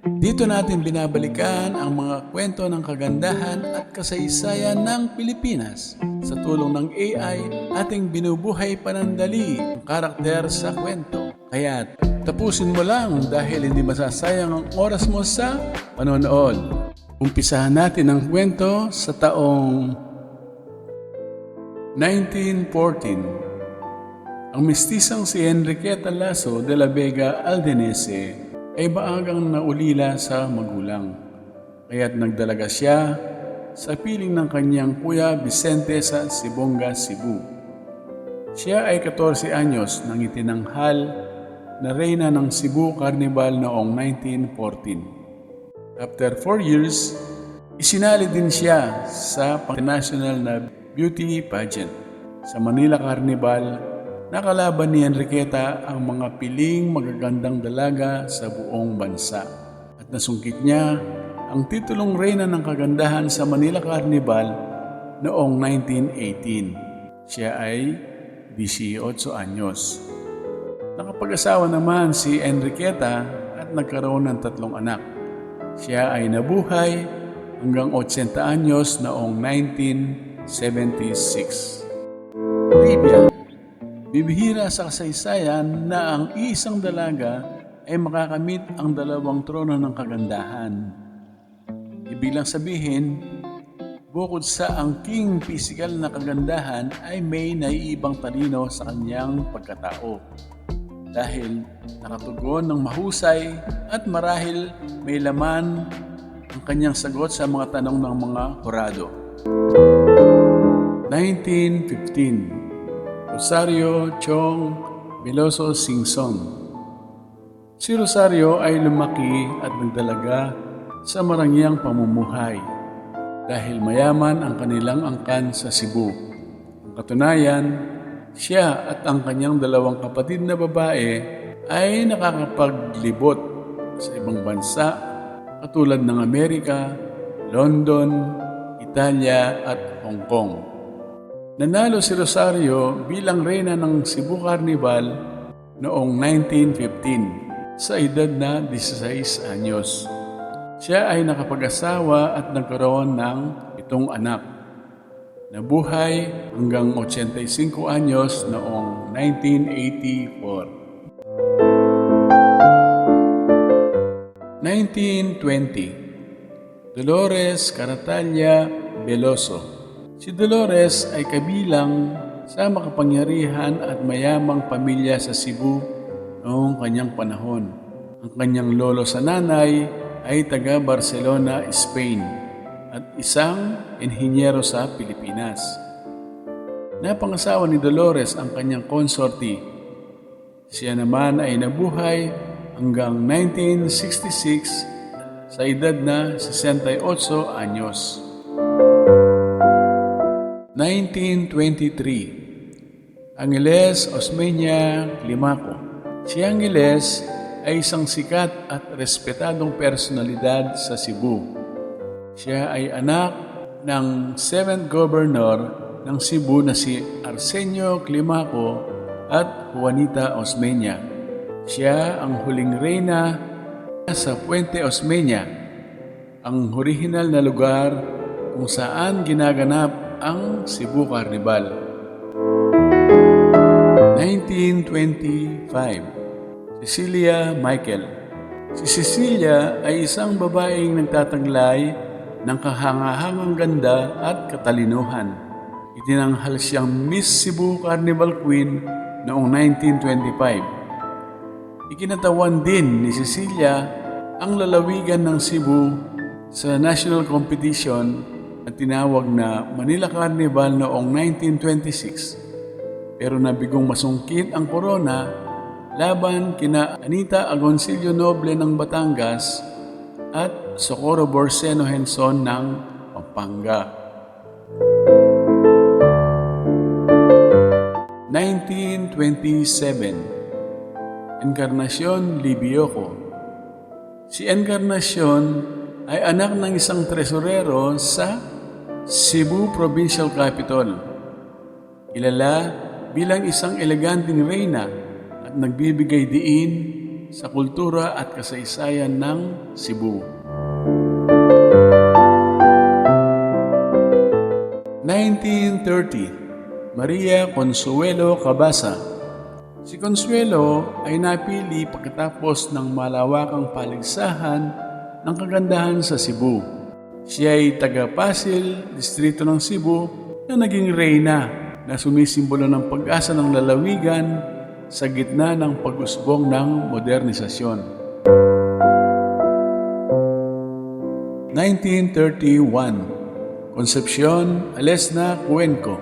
Dito natin binabalikan ang mga kwento ng kagandahan at kasaysayan ng Pilipinas. Sa tulong ng AI, ating binubuhay panandali ang karakter sa kwento. Kaya tapusin mo lang dahil hindi masasayang ang oras mo sa panonood. Umpisahan natin ang kwento sa taong 1914. Ang mistisang si Enriqueta Lasso de la Vega Aldenese ay maagang naulila sa magulang. Kaya't nagdalaga siya sa piling ng kanyang kuya Vicente sa Sibonga, Cebu. Siya ay 14 anyos nang itinanghal na reyna ng Cebu Carnival noong 1914. After 4 years, isinali din siya sa pang-national na beauty pageant. Sa Manila Carnival, nakalaban ni Enriqueta ang mga piling magagandang dalaga sa buong bansa. At nasungkit niya ang titulong reyna ng kagandahan sa Manila Carnival noong 1918. Siya ay 18 anyos. Nakapag-asawa naman si Enriqueta at nagkaroon ng tatlong anak. Siya ay nabuhay hanggang 80 anyos noong 1976. Trivia Bibihira sa kasaysayan na ang isang dalaga ay makakamit ang dalawang trono ng kagandahan. Ibig lang sabihin, bukod sa ang king physical na kagandahan ay may naiibang talino sa kanyang pagkatao. Dahil nakatugon ng mahusay at marahil may laman ang kanyang sagot sa mga tanong ng mga horado. 1915 Rosario Chong Veloso Singson Si Rosario ay lumaki at nagdalaga sa marangyang pamumuhay dahil mayaman ang kanilang angkan sa Cebu. Ang katunayan, siya at ang kanyang dalawang kapatid na babae ay nakakapaglibot sa ibang bansa katulad ng Amerika, London, Italia at Hong Kong. Nanalo si Rosario bilang reyna ng Cebu Carnival noong 1915 sa edad na 16 anyos. Siya ay nakapag-asawa at nagkaroon ng itong anak. Nabuhay hanggang 85 anyos noong 1984. 1920 Dolores Caratalia Veloso Si Dolores ay kabilang sa makapangyarihan at mayamang pamilya sa Cebu noong kanyang panahon. Ang kanyang lolo sa nanay ay taga Barcelona, Spain at isang inhinyero sa Pilipinas. Napangasawa ni Dolores ang kanyang konsorti. Siya naman ay nabuhay hanggang 1966 sa edad na 68 anyos. 1923 Angeles Osmeña Climaco Si Angeles ay isang sikat at respetadong personalidad sa Cebu. Siya ay anak ng 7th Governor ng Cebu na si Arsenio Climaco at Juanita Osmeña. Siya ang huling reyna sa Puente Osmeña, ang original na lugar kung saan ginaganap ang Cebu Carnival. 1925 Cecilia Michael Si Cecilia ay isang babaeng nagtataglay ng kahangahangang ganda at katalinuhan. Itinanghal siyang Miss Cebu Carnival Queen noong 1925. Ikinatawan din ni Cecilia ang lalawigan ng Cebu sa national competition na tinawag na Manila Carnival noong 1926. Pero nabigong masungkit ang korona laban kina Anita Agoncillo Noble ng Batangas at Socorro Borseno Henson ng Pampanga. 1927 Encarnacion Libioco Si Encarnacion ay anak ng isang tresurero sa Cebu Provincial Capital. Kilala bilang isang eleganteng reyna at nagbibigay diin sa kultura at kasaysayan ng Cebu. 1930, Maria Consuelo Cabasa. Si Consuelo ay napili pagkatapos ng malawakang paligsahan ng kagandahan sa Cebu. Siya ay taga Pasil, distrito ng Cebu, na naging reyna na sumisimbolo ng pag-asa ng lalawigan sa gitna ng pag-usbong ng modernisasyon. 1931 Concepcion Alesna Cuenco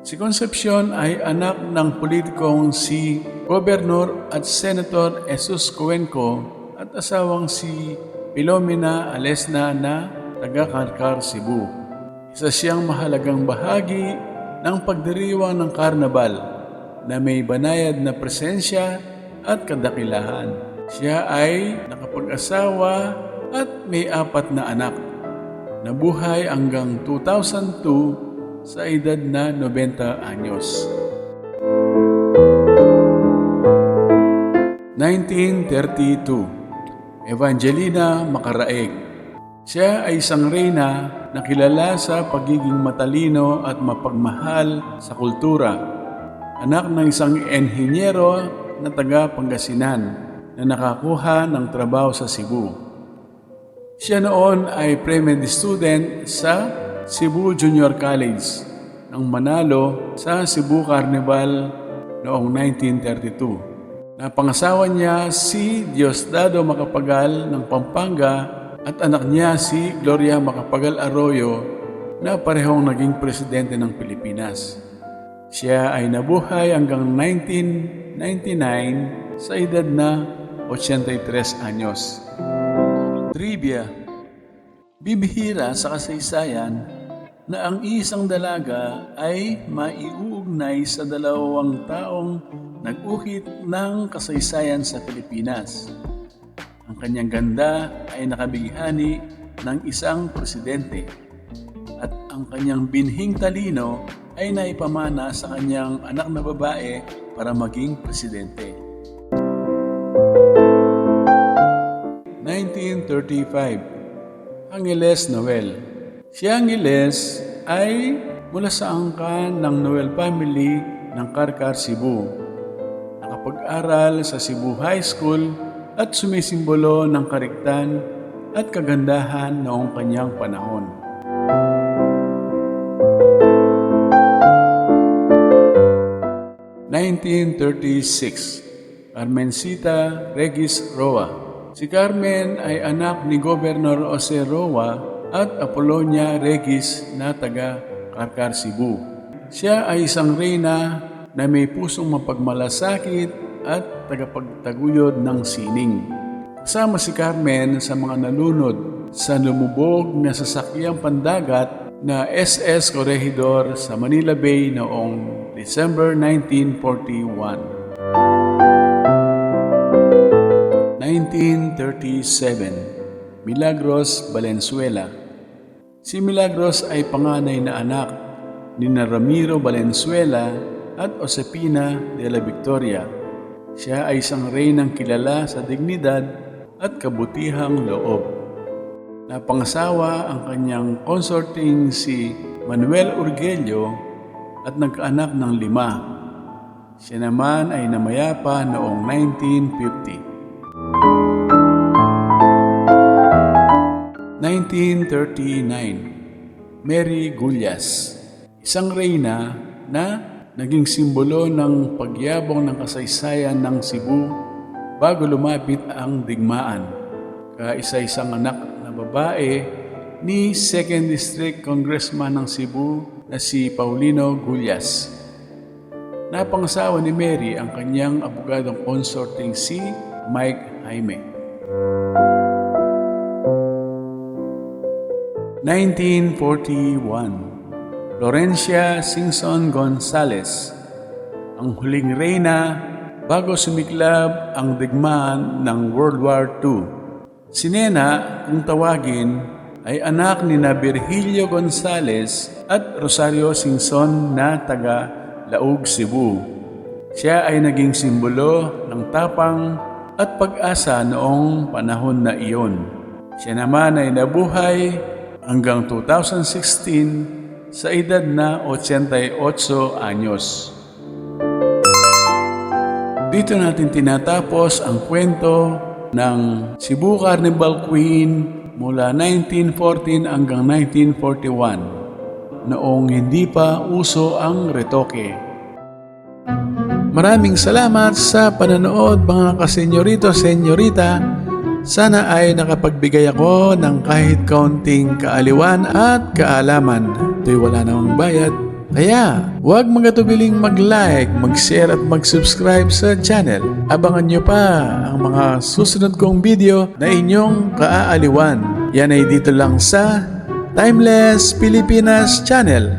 Si Concepcion ay anak ng politikong si Gobernador at Senator Jesus Cuenco at asawang si Pilomena Alesna na taga-Karkar, Cebu. Isa siyang mahalagang bahagi ng pagdiriwang ng karnabal na may banayad na presensya at kadakilahan. Siya ay nakapag-asawa at may apat na anak. Nabuhay hanggang 2002 sa edad na 90 anyos. 1932 Evangelina Macaraeg Siya ay isang reyna na kilala sa pagiging matalino at mapagmahal sa kultura. Anak ng isang enhinyero na taga Pangasinan na nakakuha ng trabaho sa Cebu. Siya noon ay pre-med student sa Cebu Junior College ng Manalo sa Cebu Carnival noong 1932. Napangasawa niya si Diosdado Macapagal ng Pampanga at anak niya si Gloria Macapagal Arroyo na parehong naging presidente ng Pilipinas. Siya ay nabuhay hanggang 1999 sa edad na 83 anyos. Trivia Bibihira sa kasaysayan na ang isang dalaga ay maiuugnay sa dalawang taong nag-ukit ng kasaysayan sa Pilipinas. Ang kanyang ganda ay nakabighani ng isang presidente at ang kanyang binhing talino ay naipamana sa kanyang anak na babae para maging presidente. 1935 Angeles Noel Si Angeles ay mula sa angkan ng Noel family ng Karkar, Cebu. Nakapag-aral sa Cebu High School at sumisimbolo ng kariktan at kagandahan noong kanyang panahon. (1936) Carmencita Regis Roa Si Carmen ay anak ni Gobernador Jose Roa at Apolonia Regis na taga Karkar, Cebu. Siya ay isang reyna na may pusong mapagmalasakit at tagapagtaguyod ng sining. Kasama si Carmen sa mga nalunod sa lumubog na sasakyang pandagat na SS Corregidor sa Manila Bay noong December 1941. 1937 Milagros Valenzuela Si Milagros ay panganay na anak ni na Ramiro Valenzuela at Josepina de la Victoria. Siya ay isang reynang kilala sa dignidad at kabutihang loob. Napangasawa ang kanyang consorting si Manuel Urgelio at nagkaanak ng lima. Siya naman ay namayapa noong 1950. 1939 Mary Gullas Isang reyna na naging simbolo ng pagyabong ng kasaysayan ng Cebu bago lumapit ang digmaan. Kaisa-isang anak na babae ni 2nd District Congressman ng Cebu na si Paulino Gullas. Napangasawa ni Mary ang kanyang abogadong consorting si Mike Jaime. 1941 Florencia Singson Gonzales ang huling reyna bago sumiklab ang digmaan ng World War II. Si Nena, kung tawagin, ay anak ni na Virgilio Gonzales at Rosario Singson na taga Laug, Cebu. Siya ay naging simbolo ng tapang at pag-asa noong panahon na iyon. Siya naman ay nabuhay hanggang 2016 sa edad na 88 anyos. Dito natin tinatapos ang kwento ng Cebu Carnival Queen mula 1914 hanggang 1941 noong hindi pa uso ang retoke. Maraming salamat sa pananood mga kasenyorito, senyorita. Sana ay nakapagbigay ako ng kahit kaunting kaaliwan at kaalaman. Ito'y wala namang bayad. Kaya, huwag magatubiling mag-like, mag-share at mag-subscribe sa channel. Abangan nyo pa ang mga susunod kong video na inyong kaaaliwan. Yan ay dito lang sa Timeless Pilipinas Channel.